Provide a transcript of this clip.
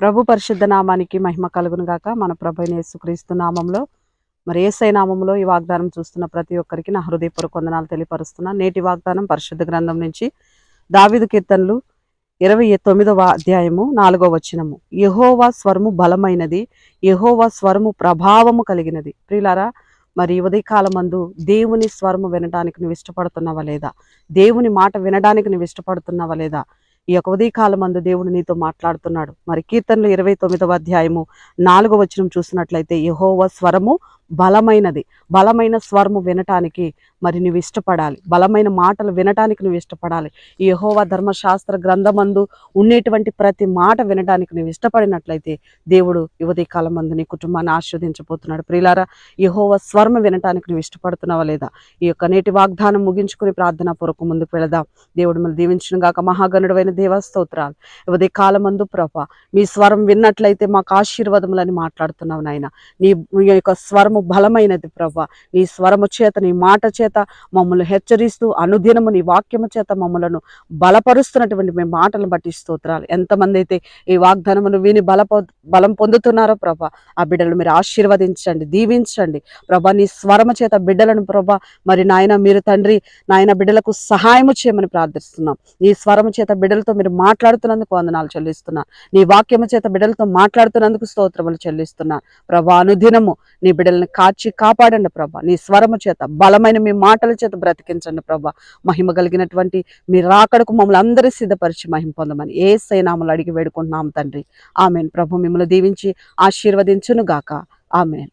ప్రభు పరిశుద్ధ నామానికి మహిమ కలుగును గాక. మన ప్రభు యేసుక్రీస్తు నామంలో మరి ఏసై నామంలో ఈ వాగ్దానం చూస్తున్న ప్రతి ఒక్కరికి నా హృదయపూర్వక వందనాలు తెలియపరుస్తున్నా. నేటి వాగ్దానం పరిశుద్ధ గ్రంథం నుంచి దావిదు కీర్తనలు ఇరవై తొమ్మిదవ అధ్యాయము నాలుగవ వచనము. యహోవా స్వరము బలమైనది యహోవా స్వరము ప్రభావము కలిగినది. ప్రియులారా మరి ఉదయకాలమందు దేవుని స్వరము వినడానికి నువ్వు ఇష్టపడుతున్నావా లేదా? దేవుని మాట వినడానికి నువ్వు ఇష్టపడుతున్నావా లేదా? ఈ యొక్క ఉదయకాలం అందు దేవుడు నీతో మాట్లాడుతున్నాడు. మరి కీర్తనలు ఇరవై తొమ్మిదవ అధ్యాయము నాలుగవ వచనం చూసినట్లయితే యహోవ స్వరము బలమైనది. బలమైన స్వరము వినటానికి మరి నువ్వు ఇష్టపడాలి. బలమైన మాటలు వినటానికి నువ్వు ఇష్టపడాలి. ఈ యహోవా ధర్మశాస్త్ర గ్రంథమందు ఉండేటువంటి ప్రతి మాట వినడానికి నువ్వు ఇష్టపడినట్లయితే దేవుడు యువతి కాలం మందు నీ కుటుంబాన్ని ఆస్వాదించబోతున్నాడు ప్రియులారా యహోవా స్వర్మ వినటానికి నువ్వు ఇష్టపడుతున్నావా లేదా? ఈ యొక్క నేటి వాగ్దానం ముగించుకుని ప్రార్థన పూర్వక ముందుకు వెళదాం. దేవుడు మళ్ళీ దీవించిన గాక. మహాగణుడైన దేవ స్తోత్రాలు. కాలం కాలమందు ప్రభ మీ స్వరం విన్నట్లయితే మాకు ఆశీర్వాదములని మాట్లాడుతున్నావు నాయన. నీ యొక్క స్వరము బలమైనది ప్రవ్వ నీ స్వరము చేత నీ మాట చేత మమ్మల్ని హెచ్చరిస్తూ అనుదినము నీ వాక్యము చేత మమ్మలను బలపరుస్తున్నటువంటి మీ మాటలను బట్టి స్తోత్రాలు. ఎంతమంది అయితే ఈ వాగ్దానమును విని బల బలం పొందుతున్నారో ప్రభ ఆ బిడ్డలు మీరు ఆశీర్వదించండి దీవించండి. ప్రభ నీ స్వరము చేత బిడ్డలను ప్రభ మరి నాయన మీరు తండ్రి నాయన బిడ్డలకు సహాయము చేయమని ప్రార్థిస్తున్నాం. నీ స్వరము చేత బిడ్డలతో మీరు మాట్లాడుతున్నందుకు వందనాలు చెల్లిస్తున్నా. నీ వాక్యము చేత బిడ్డలతో మాట్లాడుతున్నందుకు స్తోత్రములు చెల్లిస్తున్నా. ప్రభా అనుదినము నీ బిడ్డలను కాచి కాపాడండి ప్రభా. నీ స్వరము చేత బలమైన మీ మాటల చేత బ్రతికించండి ప్రభా. మహిమ కలిగినటువంటి మీ రాకడకు మమ్మల్ని అందరి సిద్ధపరిచి మహిమ పొందమని ఏ సైనాములు అడిగి వేడుకుంటున్నాం తండ్రి. ఆమెను. ప్రభు మిమ్మల్ని దీవించి ఆశీర్వదించును గాక ఆమెన్.